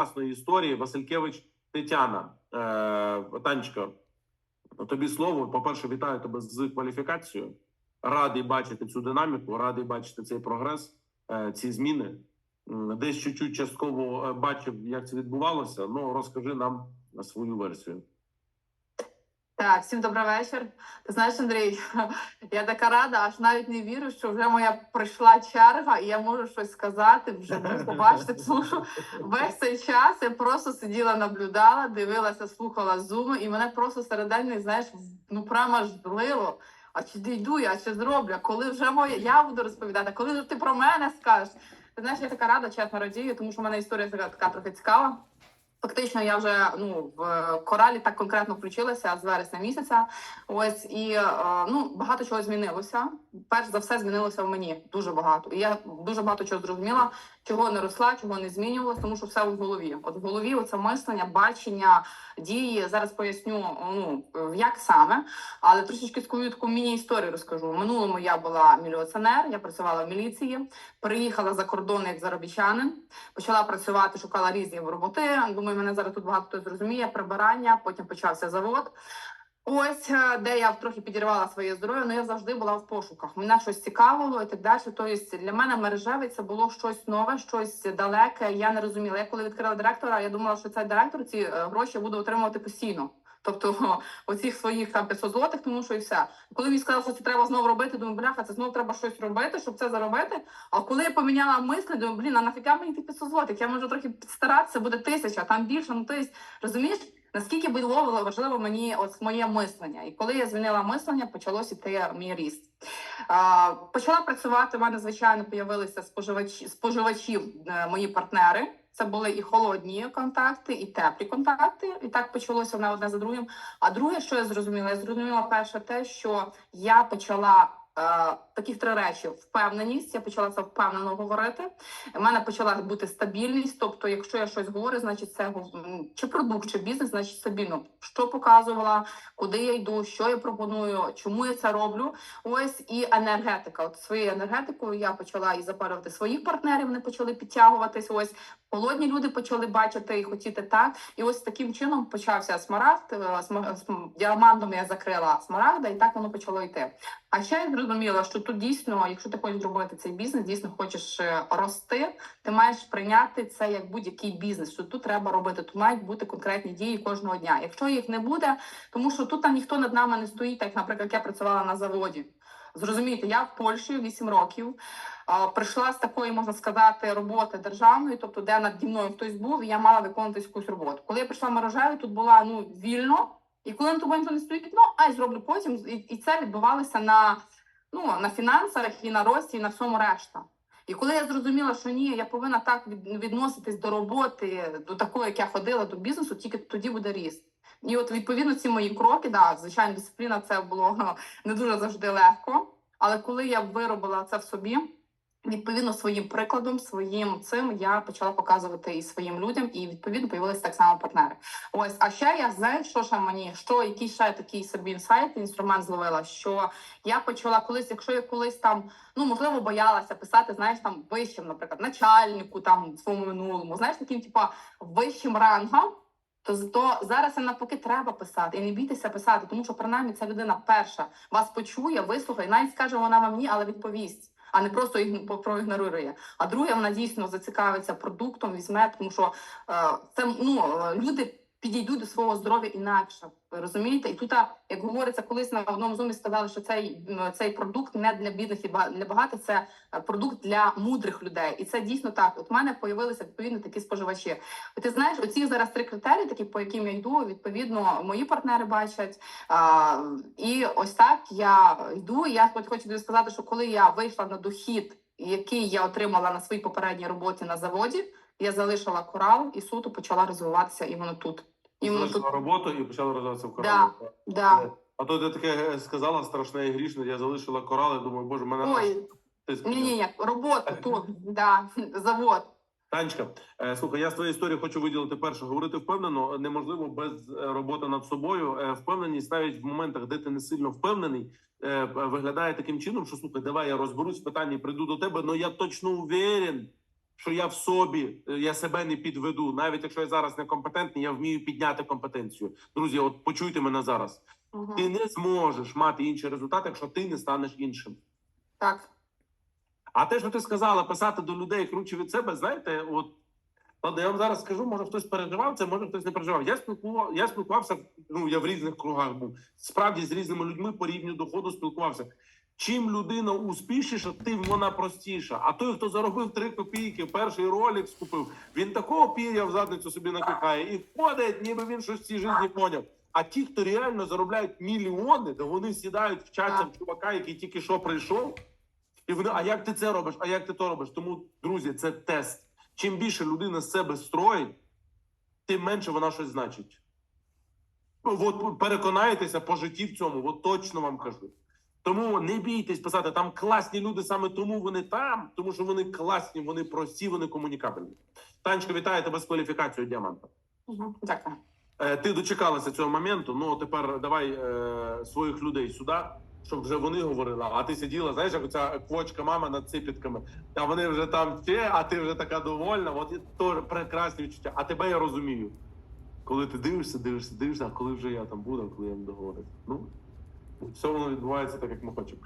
прекрасної історії. Василькевич Тетяна. Е, Танечка, тобі слово. По-перше, вітаю тебе з кваліфікацією. Радий бачити цю динаміку, радий бачити цей прогрес, е, ці зміни. Десь чуть-чуть частково е, бачив, як це відбувалося. Ну розкажи нам свою версію. Так, всім добрий вечір. Ти знаєш, Андрій, я така рада, аж навіть не вірю, що вже моя прийшла черга, і я можу щось сказати, вже побачити. Тому що весь цей час я просто сиділа, наблюдала, дивилася, слухала зуми, і мене просто середини, знаєш, ну прямо аж злило. А чи дійду я, а чи зроблю? Коли вже моя, я буду розповідати, коли вже ти про мене скажеш? Ти знаєш, я така рада, чесно радію, тому що в мене історія така трохи цікава. Фактично, я вже ну в коралі так конкретно включилася з вересня місяця. Ось і е, ну багато чого змінилося. Перш за все, змінилося в мені дуже багато. І я дуже багато чого зрозуміла, чого не росла, чого не змінювалося, тому що все в голові. От в голові оце мислення, бачення, дії. Зараз поясню ну як саме, але трошечки свою таку міні-історію розкажу. В минулому я була міліціонер, я працювала в міліції, приїхала за кордон як заробітчанин, почала працювати, шукала різні роботи. Думаю, мене зараз тут багато хто зрозуміє. Прибирання, потім почався завод. Ось е, де я трохи підірвала своє здоров'я, але я завжди була в пошуках. Мене щось цікавило і так далі. Тобто для мене мережевий це було щось нове, щось далеке. Я не розуміла. Я коли відкрила директора, я думала, що цей директор ці е, гроші буде отримувати постійно. Тобто оцих своїх там 500 злотих, тому що і все. Коли мені сказали, що це треба знову робити, думаю, бляха, це знову треба щось робити, щоб це заробити. А коли я поміняла мислі, думаю, блін, а нафіга мені ті 500 злотих? Я можу трохи підстаратися, буде тисяча, там більше. Ну тобто, розумієш, наскільки було важливо мені от моє мислення. І коли я змінила мислення, почалось іти мій ріст. А, почала працювати. У мене звичайно появилися споживачі споживачі, е, мої партнери. Це були і холодні контакти, і теплі контакти. І так почалося одне одне за другим. А друге, що я зрозуміла, я зрозуміла перше те, що я почала. е, Таких три речі: впевненість. Я почала це впевнено говорити. У мене почала бути стабільність. Тобто, якщо я щось говорю, значить це чи продукт, чи бізнес, значить стабільно. Що показувала, куди я йду, що я пропоную, чому я це роблю. Ось і енергетика. От своєю енергетикою я почала і запарювати своїх партнерів. Вони почали підтягуватись. Ось холодні люди почали бачити і хотіти так. І ось таким чином почався смарагд. е, Діамантом я закрила смарагда, і так воно почало йти. А ще я зрозуміла, що тут дійсно, якщо ти хочеш зробити цей бізнес, дійсно хочеш е, рости, ти маєш прийняти це як будь-який бізнес. Що тут треба робити, тут мають бути конкретні дії кожного дня. Якщо їх не буде, тому що тут там ніхто над нами не стоїть, так наприклад, я працювала на заводі. Зрозумійте, я в Польщі 8 років. А, Прийшла з такої, можна сказати, роботи державної, тобто де наді мною хтось був, і я мала виконувати якусь роботу. Коли я прийшла в мережеві, тут була ну вільно, і коли на тобою ніхто не стоїть, ну й зроблю потім. І, і це відбувалося на ну на фінансах і на рості, і на всьому решта. І коли я зрозуміла, що ні, я повинна так відноситись до роботи, до такої, як я ходила до бізнесу, тільки тоді буде ріст. І от відповідно ці мої кроки, да, звичайно, дисципліна це було ну, не дуже завжди легко. Але коли я виробила це в собі, відповідно своїм прикладом, своїм цим я почала показувати і своїм людям, і відповідно появилися так само партнери. Ось, а ще я знаю, що ще мені, що який ще такий собі інсайт, інструмент зловила, що я почала колись, якщо я колись там, ну можливо, боялася писати, знаєш, там вищим, наприклад, начальнику, там своєму минулому, знаєш, таким, типа вищим рангом. То то зараз навпаки треба писати і не бійтеся писати, тому що принаймні ця людина перша вас почує, вислухає, навіть скаже вона вам ні, але відповість, а не просто ігн- проігнорує. А друге, вона дійсно зацікавиться продуктом, візьме, тому що е, це ну е, люди підійдуть до свого здоров'я інакше. Розумієте? І тут, як говориться, колись на одному зумі сказали, що цей, цей продукт не для бідних і для багатих, це е, продукт для мудрих людей. І це дійсно так. От в мене появилися відповідно такі споживачі. Ти знаєш, оці зараз три критерії, такі по яким я йду, відповідно, мої партнери бачать. А, і ось так я йду. І Я хоч хочу тобі сказати, що коли я вийшла на дохід, який я отримала на своїй попередній роботі на заводі, я залишила корал і суто почала розвиватися іменно тут. Іменно тут. Залишила роботу і почала розвиватися в коралі. Да. А то ти таке сказала страшне і грішне, я залишила корали, думаю, боже, мене Ой, ні, ні, ні, роботу тут, да, завод. Танечка, е, слухай, я з твоєї історії хочу виділити перше. Говорити впевнено неможливо без е, роботи над собою. Е, Впевненість навіть в моментах, де ти не сильно впевнений, е, виглядає таким чином, що слухай, давай я розберусь в питанні, прийду до тебе, але я точно уверен, що я в собі, е, я себе не підведу. Навіть якщо я зараз некомпетентний, я вмію підняти компетенцію. Друзі, от почуйте мене зараз. Мгм. Ти не зможеш мати інший результат, якщо ти не станеш іншим. Так. А те, що ти сказала, писати до людей круче від себе, знаєте, от я вам зараз скажу, може хтось переживав це, може хтось не переживав. Я спілкував, я спілкувався, ну я в різних кругах був. Справді з різними людьми по рівню доходу спілкувався. Чим людина успішніша, тим вона простіша. А той, хто заробив три копійки, перший ролик скупив, він такого пір'я в задницю собі накикає і ходить, ніби він щось в цій житті поняв. А ті, хто реально заробляють мільйони, де вони сідають, вчаться в чувака, який тільки що прийшов, і вони, а як ти це робиш? А як ти то робиш? Тому, друзі, це тест. Чим більше людина з себе строїть, тим менше вона щось значить. От переконайтеся по житті в цьому, от точно вам кажу. Тому не бійтесь писати, там класні люди, саме тому вони там, тому що вони класні, вони прості, вони комунікабельні. Танечка, вітаю тебе з кваліфікацією діаманта. Дякую. Е, ти дочекалася цього моменту. Ну тепер давай е, своїх людей сюди, щоб вже вони говорили. А ти сиділа, знаєш, як оця квочка мама над ципітками. А вони вже там ще, а ти вже така довольна. От і то прекрасні відчуття. А тебе я розумію. Коли ти дивишся, дивишся, дивишся, а коли вже я там буду, коли я не договорю. Ну все воно відбувається так, як ми хочемо.